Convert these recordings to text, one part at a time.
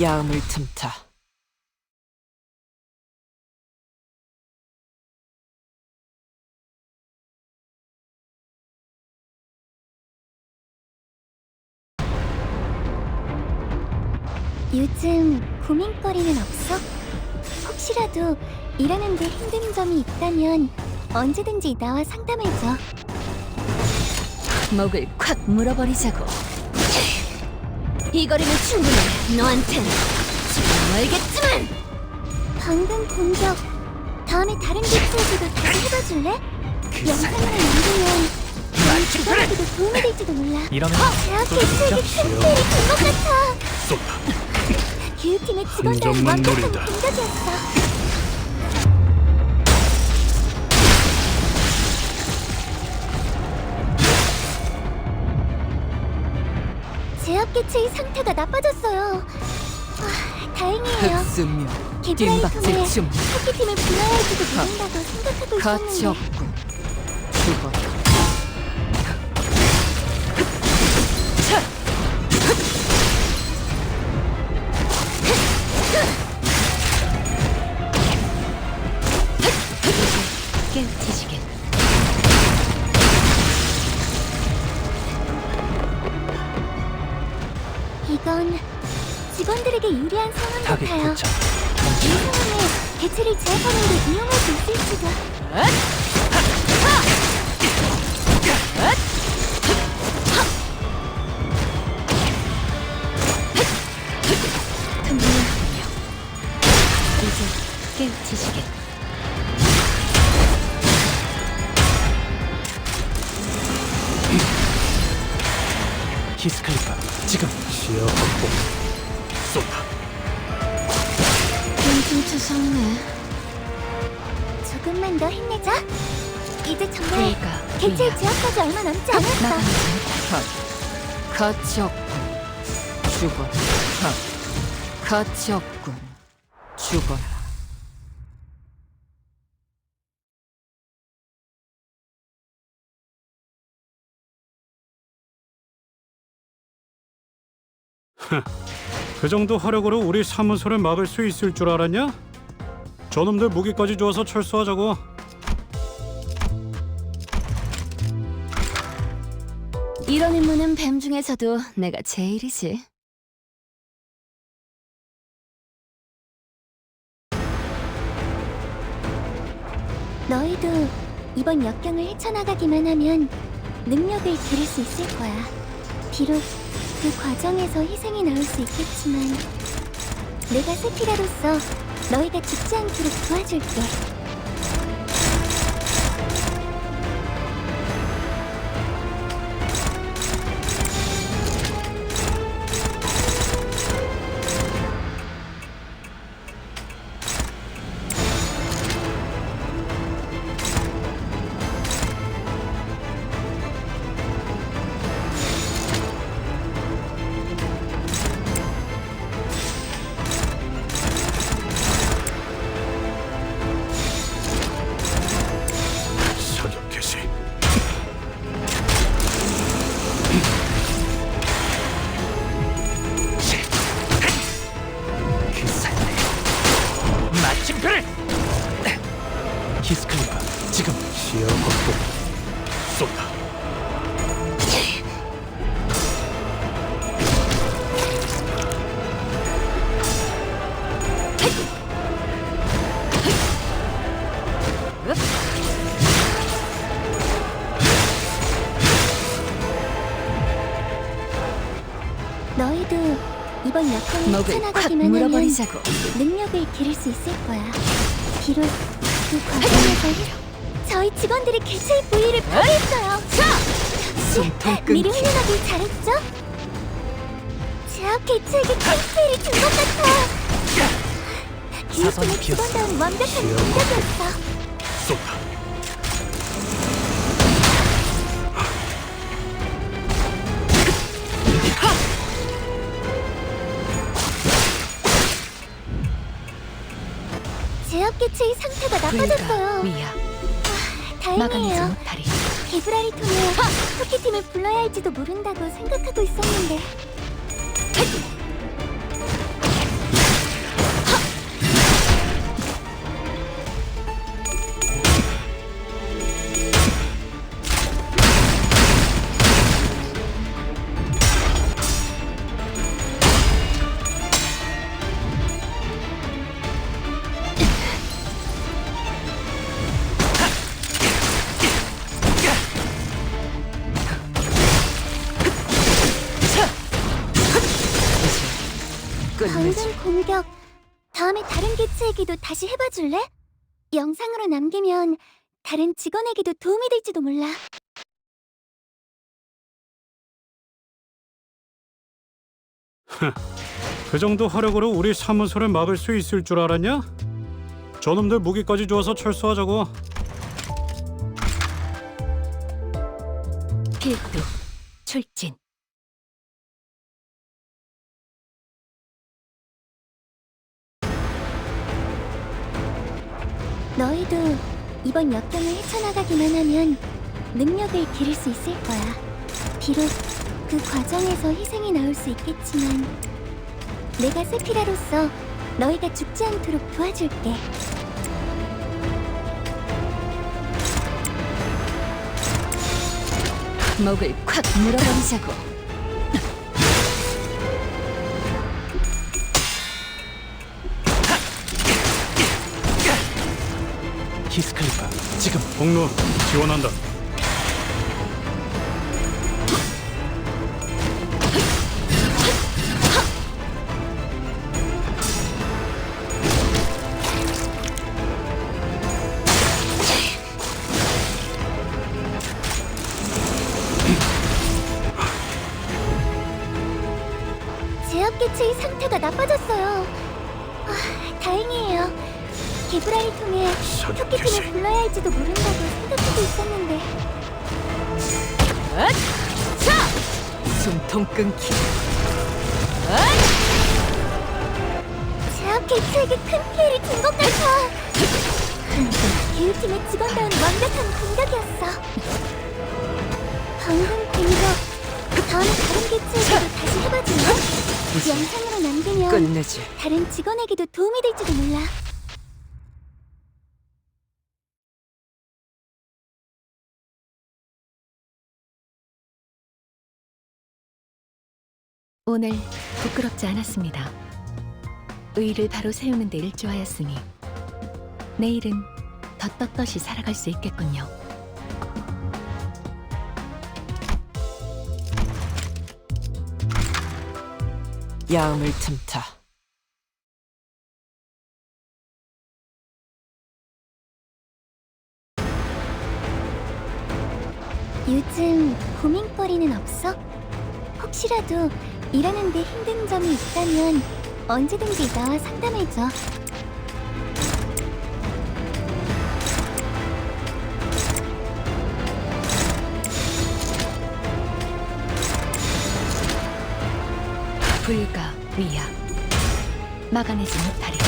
야음을 틈타. 요즘 고민거리는 없어? 혹시라도 일하는데 힘든 점이 있다면 언제든지 나와 상담해줘. 목을 콱 물어버리자고. 이 거리면 충분해. 너한텐 지금 알겠지만. 방금 공격 다음에 다른 디스에서도 다시 해봐줄래? 그 영상을 남기면 너희 주변에도 도움이 될지도 몰라. 이러면 대학 또 진짜 개최에게 큰 피해를 준것 같아. 쏟다. 교육팀의 직원들은 점만 완벽한. 공격이었어. 개체의 상태가 나빠졌어요. 아, 다행이에요. 개브라이 통해 뒷박질춤, 호키팀을 불러야 할지도 모른다고 생각하고 가치 있었는데 없군. 죽어라. 타겟 같아요. 포착. 이 상황에 개체를 제압하는 데 이용할 수 있을지도. 틈이군요. 이제 깨우치시게. 키스칼리파 지금 시야 확보. 쏟다. 좀 추상네. 조금만 더 힘내자. 이제 정말 그러니까 개체. 제압까지 얼마 남지 않았어. 나가는 하, 가치 없군. 죽어라. 하, 가치 없군. 죽어라. 그 정도 화력으로 우리 사무소를 막을 수 있을 줄 알았냐? 저놈들 무기까지 주어서 철수하자고. 이런 임무는 뱀 중에서도 내가 제일이지. 너희도 이번 역경을 헤쳐나가기만 하면 능력을 기를 수 있을 거야. 비록 그 과정에서 희생이 나올 수 있겠지만 내가 세피라로서 너희가 죽지 않도록 도와줄게. 키스칼리파 지금 시야 확보. 쏟다. 너희도 이번 역경을 목을 콱 헤쳐나가기만 하면 물어버리자고. 능력을 기를 수 있을 거야. 비록 그 과정에서 저희 직원들이 개체의 부위를 파괴했어요. 숨통 미리 끊기. 훈련하길 잘했죠? 제압 개체에게 큰 피해를 준것 같아. 사선이 비었어. 직원다운 완벽한 공격이었어. 쏟다. 제압 개체의 상태가 그러니까 나빠졌어요. 위야. 막아내지 다행이에요. 못하리. 개브라리 통해 토끼팀을 불러야 할지도 모른다고 생각하고 있었는데 방금 공격 다음에 다른 개체에게도 다시 해봐줄래? 영상으로 남기면 다른 직원에게도 도움이 될지도 몰라. 그 정도 화력으로 우리 사무소를 막을 수 있을 줄 알았냐? 저놈들 무기까지 주어서 철수하자고. 필두 출진 이번 역경을 헤쳐나가기만 하면 능력을 기를 수 있을 거야. 비록 그 과정에서 희생이 나올 수 있겠지만 내가 세피라로서 너희가 죽지 않도록 도와줄게. 목을 콱 물어버리자고 히스클리파 지금 공로 지원한다. 통해 토끼팀을 불러야 할지도 모른다고 생각하고 있었는데 숨통 끊기. 제압 개체에게 큰 피해를 준 것 같아. 교육팀의 직원다운 완벽한 공격이었어. 방금 공격 다음에 다른 개체에게도 다시 해봐줄래? 영상으로 남기면 끝내지. 다른 직원에게도 도움이 될지도 몰라. 오늘 부끄럽지 않았습니다. 의를 바로 세우는 데 일조하였으니 내일은 더 떳떳이 살아갈 수 있겠군요. 야음을 틈타. 요즘 고민거리는 없어? 혹시라도 일하는데 힘든 점이 있다면 언제든지 나와 상담해줘. 불가 위야 막아내지 못하리.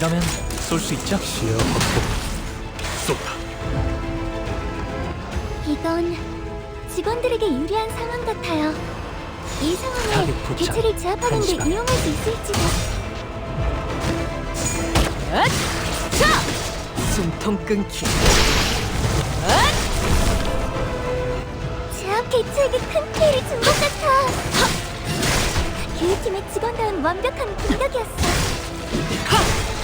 이러면 쏠 수 있죠? 시야 확보. 쏟다. 이건 직원들에게 유리한 상황 같아요. 이 상황에 타겟 포착. 개체를 제압하는 한 데 시간. 이용할 수 있을지도. 숨통 끊기. 제압 개체에게 큰 피해를 준 것 같아. 교육팀의 직원다운 완벽한 공격이었어. 제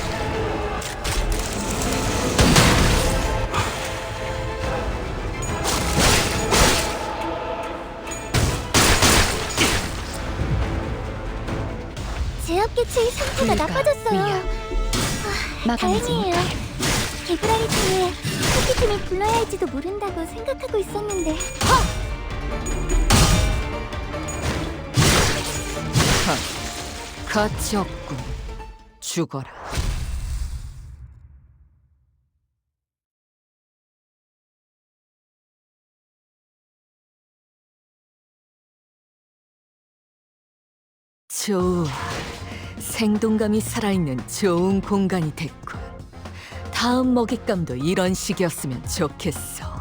압 개체의 상태가 불가, 나빠졌어요. 위야. 아, 다행이에요. 개브라리 팀에 토끼팀을 불러야 할지도 모른다고 생각하고 있었는데 가치 없군. 죽어라. 좋아. 생동감이 살아있는 좋은 공간이 됐군. 다음 먹잇감도 이런 식이었으면 좋겠어.